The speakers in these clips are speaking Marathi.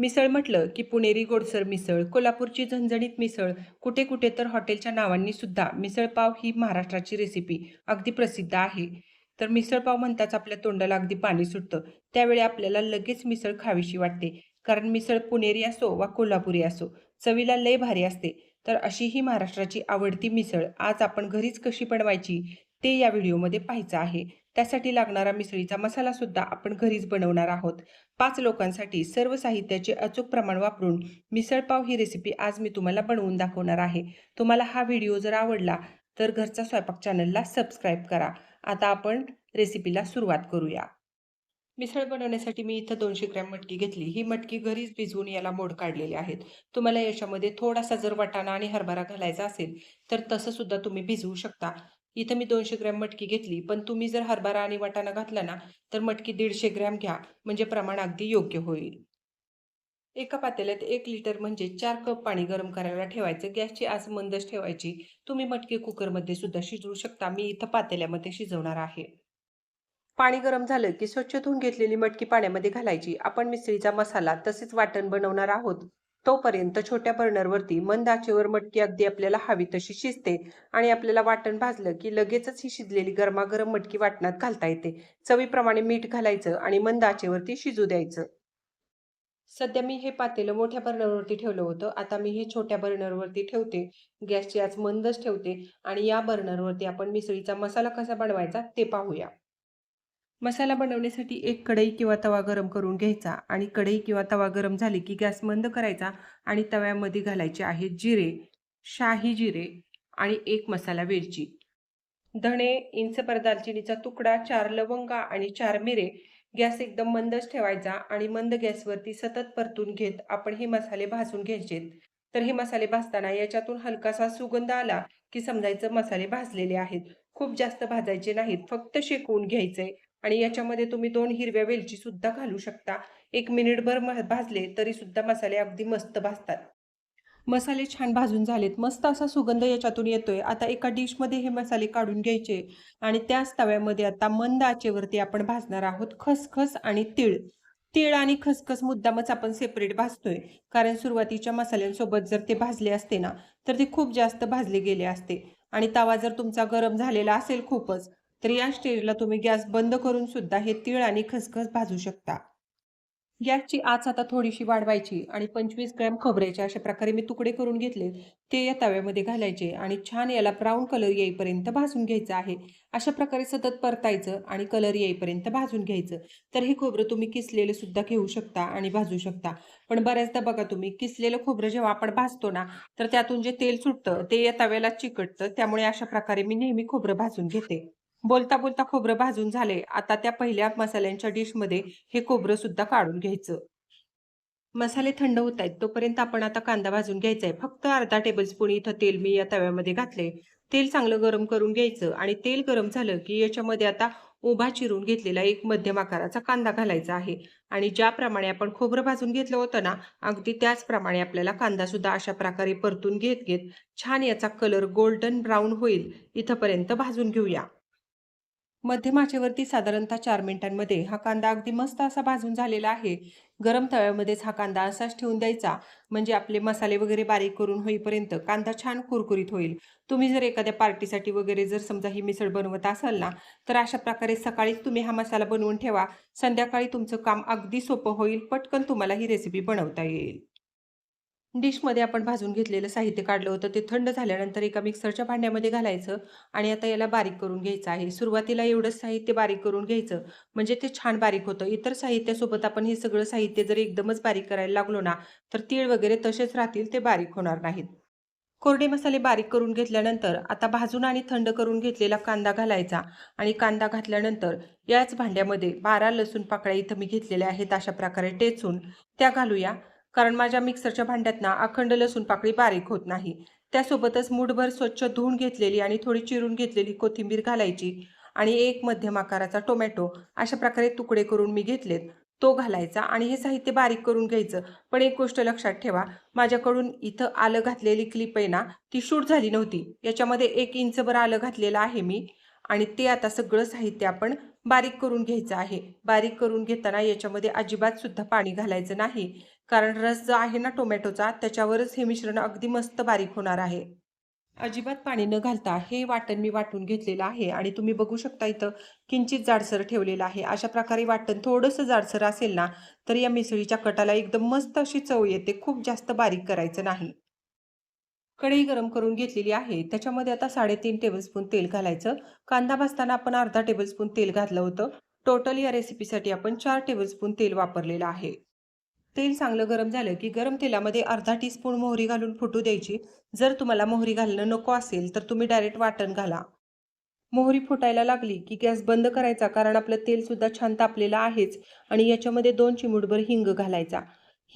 मिसळ म्हटलं की पुणेरी गोडसर मिसळ कोल्हापूरची झणझणीत मिसळ कुठे कुठे तर हॉटेलच्या नावांनी सुद्धा मिसळपाव ही महाराष्ट्राची रेसिपी अगदी प्रसिद्ध आहे. तर मिसळपाव म्हणताच आपल्या तोंडाला अगदी पाणी सुटतं. त्यावेळी आपल्याला लगेच मिसळ खावीशी वाटते. कारण मिसळ पुणेरी असो वा कोल्हापुरी असो चवीला लय भारी असते. तर अशी ही महाराष्ट्राची आवडती मिसळ आज आपण घरीच कशी बनवायची ते या व्हिडिओमध्ये पाहायचं आहे. त्यासाठी लागणारा मिसळीचा मसाला सुद्धा आपण घरीच बनवणार आहोत. पाच लोकांसाठी सर्व साहित्याचे अचूक प्रमाण वापरून मिसळपाव ही रेसिपी आज मी तुम्हाला बनवून दाखवणार आहे. तुम्हाला हा व्हिडिओ जर आवडला तर घरचा स्वयंपाक चॅनलला सबस्क्राईब करा. आता आपण रेसिपीला सुरुवात करूया. मिसळ बनवण्यासाठी मी इथं दोनशे ग्रॅम मटकी घेतली. ही मटकी घरीच भिजवून याला मोड काढलेले आहेत. तुम्हाला याच्यामध्ये थोडासा जर वाटाणा आणि हरभरा घालायचा असेल तर तसं सुद्धा तुम्ही भिजवू शकता. इथं मी दोनशे ग्रॅम मटकी घेतली पण तुम्ही जर हरभरा आणि वाटाणा घातला ना तर मटकी दीडशे ग्रॅम घ्या म्हणजे प्रमाण अगदी योग्य होईल. एका पातेल्यात एक लिटर म्हणजे चार कप पाणी गरम करायला ठेवायचं गॅसची आज मंदच ठेवायची. तुम्ही मटकी कुकरमध्ये सुद्धा शिजवू शकता मी इथं पातेल्यामध्ये शिजवणार आहे. पाणी गरम झालं की स्वच्छ धुवून घेतलेली मटकी पाण्यामध्ये घालायची. आपण मिसळीचा मसाला तसेच वाटण बनवणार आहोत. तोपर्यंत छोट्या बर्नरवरती मंद आचेवर मटकी अगदी आपल्याला हवी तशी शिजते आणि आपल्याला वाटण भाजलं की लगेचच ही शिजलेली गरमागरम मटकी वाटणात घालता येते. चवीप्रमाणे मीठ घालायचं आणि मंद आचेवरती शिजू द्यायचं. सध्या मी हे पातेलं मोठ्या बर्नरवरती ठेवलं होतं. आता मी हे छोट्या बर्नरवरती ठेवते. गॅसची आज मंदच ठेवते आणि या बर्नरवरती आपण मिसळीचा मसाला कसा बनवायचा ते पाहूया. मसाला बनवण्यासाठी एक कढई किंवा तवा गरम करून घ्यायचा आणि कढई किंवा तवा गरम झाली की गॅस बंद करायचा आणि तव्यामध्ये घालायचे आहेत जिरे शाही जिरे आणि एक मसाला वेलची. धणे इंचपर दालचिनीचा तुकडा चार लवंगा आणि चार मिरे गॅस एकदम मंदच ठेवायचा आणि मंद गॅसवरती सतत परतून घेत आपण हे मसाले भाजून घ्यायचे. तर हे मसाले भाजताना याच्यातून हलकासा सुगंध आला की समजायचं मसाले भाजलेले आहेत. खूप जास्त भाजायचे नाहीत फक्त शेकवून घ्यायचे. आणि याच्यामध्ये तुम्ही दोन हिरव्या वेलची सुद्धा घालू शकता. एक मिनिटभर भाजले तरी सुद्धा मसाले अगदी मस्त भाजतात. मसाले छान भाजून झालेत. मस्त असा सुगंध याच्यातून येतोय. आता एका डिशमध्ये हे मसाले काढून घ्यायचे आणि त्याच तव्यामध्ये आता मंद आचेवरती आपण भाजणार आहोत खसखस आणि तीळ. तीळ आणि खसखस मुद्दामच आपण सेपरेट भाजतोय. कारण सुरुवातीच्या मसाल्यांसोबत जर ते भाजले असते ना तर ते खूप जास्त भाजले गेले असते. आणि तवा जर तुमचा गरम झालेला असेल खूपच तर या स्टेजला तुम्ही गॅस बंद करून सुद्धा हे तीळ आणि खसखस भाजू शकता. गॅसची आच आता थोडीशी वाढवायची आणि पंचवीस ग्रॅम खोबऱ्याचे अशा प्रकारे मी तुकडे करून घेतले ते या तव्यामध्ये घालायचे आणि छान याला ब्राऊन कलर येईपर्यंत भाजून घ्यायचं आहे. अशा प्रकारे सतत परतायचं आणि कलर येईपर्यंत भाजून घ्यायचं. तर हे खोबरं तुम्ही किसलेलं सुद्धा घेऊ शकता आणि भाजू शकता. पण बऱ्याचदा बघा तुम्ही किसलेलं खोबरं जेव्हा आपण भाजतो ना तर त्यातून जे तेल सुटतं ते या तव्याला चिकटतं त्यामुळे अशा प्रकारे मी नेहमी खोबरं भाजून घेते. बोलता बोलता खोबरं भाजून झाले. आता त्या पहिल्या मसाल्यांच्या डिशमध्ये हे खोबरं सुद्धा काढून घ्यायचं. मसाले थंड होत आहेत तोपर्यंत आपण आता कांदा भाजून घ्यायचा आहे फक्त अर्धा टेबलस्पून इथं तेल मी या तव्यामध्ये घातले तेल चांगलं गरम करून घ्यायचं आणि तेल गरम झालं की याच्यामध्ये आता उभा चिरून घेतलेला एक मध्यम आकाराचा कांदा घालायचा आहे. आणि ज्याप्रमाणे आपण खोबरं भाजून घेतलं होतं ना अगदी त्याचप्रमाणे आपल्याला कांदा सुद्धा अशा प्रकारे परतून घेत घेत छान याचा कलर गोल्डन ब्राऊन होईल. इथंपर्यंत भाजून घेऊया. मध्यमाचेवरती साधारणतः चार मिनिटांमध्ये हा कांदा अगदी मस्त असा भाजून झालेला आहे. गरम तव्यामध्येच हा कांदा असाच ठेवून द्यायचा. म्हणजे आपले मसाले वगैरे बारीक करून होईपर्यंत कांदा छान कुरकुरीत होईल. तुम्ही जर एखाद्या पार्टीसाठी वगैरे जर समजा ही मिसळ बनवत असाल ना तर अशा प्रकारे सकाळीच तुम्ही हा मसाला बनवून ठेवा. संध्याकाळी तुमचं काम अगदी सोपं होईल. पटकन तुम्हाला ही रेसिपी बनवता येईल. डिशमध्ये आपण भाजून घेतलेलं साहित्य काढलं होतं. ते थंड झाल्यानंतर एका मिक्सरच्या भांड्यामध्ये घालायचं आणि आता याला बारीक करून घ्यायचं आहे. सुरुवातीला एवढंच साहित्य बारीक करून घ्यायचं म्हणजे ते छान बारीक होतं. इतर साहित्यासोबत आपण हे सगळं साहित्य जर एकदमच बारीक करायला लागलो ना तर तीळ वगैरे तसेच राहतील ते बारीक होणार नाहीत. कोरडे मसाले बारीक करून घेतल्यानंतर आता भाजून आणि थंड करून घेतलेला कांदा घालायचा आणि कांदा घातल्यानंतर याच भांड्यामध्ये बारा लसूण पाकळ्या इथं मी घेतलेल्या आहेत अशा प्रकारे टेचून त्या घालूया. कारण माझ्या मिक्सरच्या भांड्यात ना अखंड लसूण पाकळी बारीक होत नाही. त्यासोबतच मूठभर स्वच्छ धुवून घेतलेली आणि थोडी चिरून घेतलेली कोथिंबीर घालायची आणि एक मध्यम आकाराचा टोमॅटो अशा प्रकारे तुकडे करून मी घेतलेत. तो घालायचा आणि हे साहित्य बारीक करून घ्यायचं. पण एक गोष्ट लक्षात ठेवा माझ्याकडून इथं आलं घातलेली क्लिप आहे ना ती शूट झाली नव्हती. याच्यामध्ये एक इंचभर आलं घातलेलं आहे मी आणि ते आता सगळं साहित्य आपण बारीक करून घ्यायचं आहे. बारीक करून घेताना याच्यामध्ये अजिबात सुद्धा पाणी घालायचं नाही. कारण रस जो आहे ना टोमॅटोचा त्याच्यावरच हे मिश्रण अगदी मस्त बारीक होणार आहे. अजिबात पाणी न घालता हे वाटण मी वाटून घेतलेलं आहे आणि तुम्ही बघू शकता इथं किंचित जाडसर ठेवलेलं आहे. अशा प्रकारे वाटण थोडंसं जाडसर असेल ना तर या मिसळीच्या कटाला एकदम मस्त अशी चव येते. खूप जास्त बारीक करायचं नाही. कढई गरम करून घेतलेली आहे. त्याच्यामध्ये आता साडेतीन टेबलस्पून तेल घालायचं. कांदा भाजताना आपण अर्धा टेबलस्पून तेल घातलं होतं. टोटल या रेसिपीसाठी आपण चार टेबलस्पून तेल वापरलेलं आहे. तेल चांगलं गरम झालं की गरम तेलामध्ये अर्धा टीस्पून मोहरी घालून फुटू द्यायची. जर तुम्हाला मोहरी घालणं नको असेल तर तुम्ही डायरेक्ट वाटण घाला. मोहरी फुटायला लागली की गॅस बंद करायचा कारण आपलं तेलसुद्धा छान तापलेलं आहेच आणि याच्यामध्ये दोन चिमूटभर हिंग घालायचा.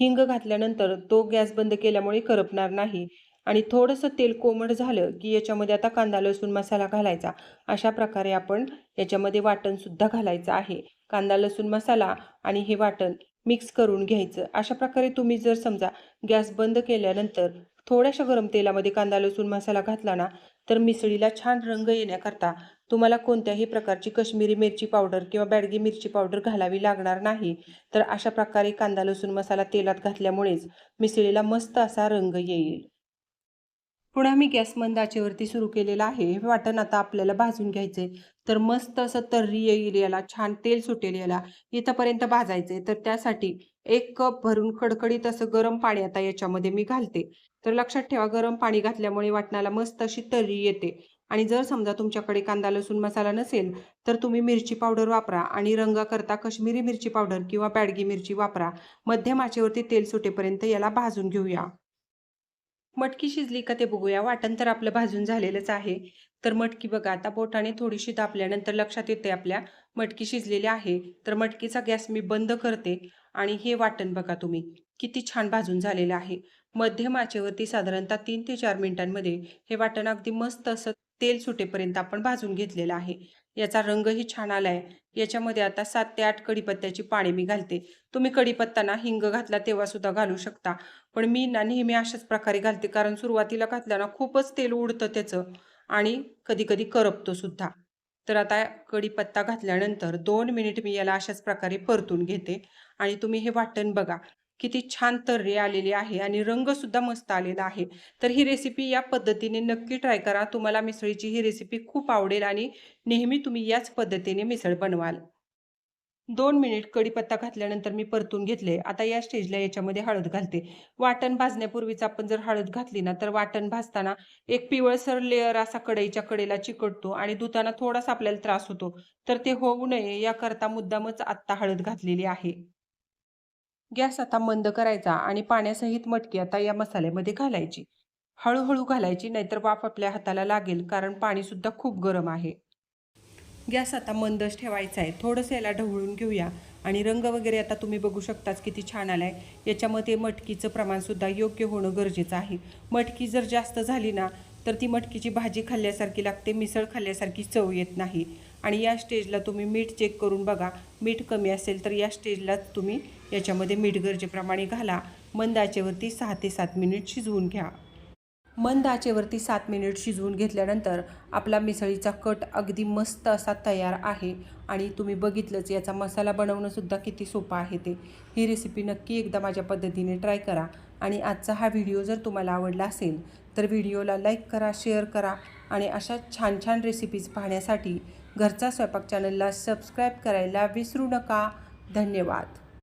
हिंग घातल्यानंतर तो गॅस बंद केल्यामुळे करपणार नाही आणि थोडंसं तेल कोमट झालं की याच्यामध्ये आता कांदा लसूण मसाला घालायचा. अशा प्रकारे आपण याच्यामध्ये वाटणसुद्धा घालायचं आहे. कांदा लसूण मसाला आणि हे वाटण मिक्स करून घ्यायचं. अशा प्रकारे तुम्ही जर समजा गॅस बंद केल्यानंतर थोड्याशा गरम तेलामध्ये कांदा लसूण मसाला घातला ना तर मिसळीला छान रंग येण्याकरता तुम्हाला कोणत्याही प्रकारची कश्मीरी मिरची पावडर किंवा बॅडगी मिरची पावडर घालावी लागणार नाही. तर अशा प्रकारे कांदा लसूण मसाला तेलात घातल्यामुळेच मिसळीला मस्त असा रंग येईल. पुन्हा मी गॅस मंद आचेवरती सुरू केलेला आहे. हे वाटण आता आपल्याला भाजून घ्यायचे तर मस्त असं तर्री येईल याला छान तेल सुटेल याला. इथंपर्यंत भाजायचे तर त्यासाठी एक कप भरून खडखडीत असं गरम पाणी आता याच्यामध्ये मी घालते. तर लक्षात ठेवा गरम पाणी घातल्यामुळे वाटणाला मस्त अशी तर्री येते. आणि जर समजा तुमच्याकडे कांदा लसूण मसाला नसेल तर तुम्ही मिरची पावडर वापरा आणि रंगाकरता कश्मीरी मिरची पावडर किंवा बॅडगी मिरची वापरा. मध्यम आचेवरती तेल सुटेपर्यंत याला भाजून घेऊया. मटकी शिजली का ते बघूया. वाटण तर आपलं भाजून झालेलंच आहे. तर मटकी बघा आता बोटाने थोडीशी दाबल्यानंतर लक्षात येते आपल्या मटकी शिजलेली आहे. तर मटकीचा गॅस मी बंद करते आणि हे वाटण बघा तुम्ही किती छान भाजून झालेलं आहे. मध्यम आचेवरती साधारणतः तीन ते चार मिनिटांमध्ये हे वाटण अगदी मस्त असं तेल सुटेपर्यंत आपण भाजून घेतलेलं आहे. याचा रंगही छान आलाय. याच्यामध्ये आता सात ते आठ कढीपत्त्याची पाने मी घालते. तुम्ही कढीपत्ता ना हिंग घातला तेव्हा सुद्धा घालू शकता. पण मी ना नेहमी अशाच प्रकारे घालते कारण सुरुवातीला घातल्या ना खूपच तेल उडतं त्याचं आणि कधी कधी करपतो सुद्धा. तर आता कढीपत्ता घातल्यानंतर दोन मिनिट मी याला अशाच प्रकारे परतून घेते आणि तुम्ही हे वाटण बघा. किती छान तर्री आलेली आहे आणि रंगसुद्धा मस्त आलेला आहे. तर ही रेसिपी या पद्धतीने नक्की ट्राय करा. तुम्हाला मिसळीची ही रेसिपी खूप आवडेल आणि नेहमी तुम्ही याच पद्धतीने मिसळ बनवाल. दोन मिनिट कढीपत्ता घातल्यानंतर मी परतून घेतले. आता या स्टेजला याच्यामध्ये हळद घालते. वाटण भाजण्यापूर्वीच आपण जर हळद घातली ना तर वाटण भाजताना एक पिवळसर लेअर असा कढईच्या कडेला चिकटतो आणि धुताना थोडासा आपल्याला त्रास होतो. तर ते होऊ नये याकरता मुद्दामच आत्ता हळद घातलेली आहे. गॅस आता मंद करायचा आणि पाण्यासहित मटकी आता या मसाल्यामध्ये घालायची. हळूहळू घालायची नाहीतर वाफ आपल्या हाताला लागेल कारण पाणीसुद्धा खूप गरम आहे. गॅस आता मंदच ठेवायचा आहे. थोडंसं याला ढवळून घेऊया. आणि रंग वगैरे आता तुम्ही बघू शकताच किती छान आला आहे याच्यामध्ये मटकीचं प्रमाणसुद्धा योग्य होणं गरजेचं आहे. मटकी जर जास्त झाली ना तर ती मटकीची भाजी खाल्ल्यासारखी लागते मिसळ खाल्ल्यासारखी चव येत नाही. आणि या स्टेजला तुम्ही मीठ चेक करून बघा. मीठ कमी असेल तर या स्टेजला तुम्ही याच्यामध्ये मीठ गरजेप्रमाणे घाला. मंद आचेवरती सहा ते सात मिनिट शिजवून घ्या. मंद आचेवरती सात मिनिट शिजवून घेतल्यानंतर आपला मिसळीचा कट अगदी मस्त असा तयार आहे. आणि तुम्ही बघितलंच याचा मसाला बनवणंसुद्धा किती सोपं आहे ते. ही रेसिपी नक्की एकदा माझ्या पद्धतीने ट्राय करा. आणि आजचा हा व्हिडिओ जर तुम्हाला आवडला असेल तर व्हिडिओला लाईक करा शेअर करा. आणि अशा छान छान रेसिपीज पाहण्यासाठी घरचा स्वयंपाक चॅनलला सबस्क्राईब करायला विसरू नका. धन्यवाद.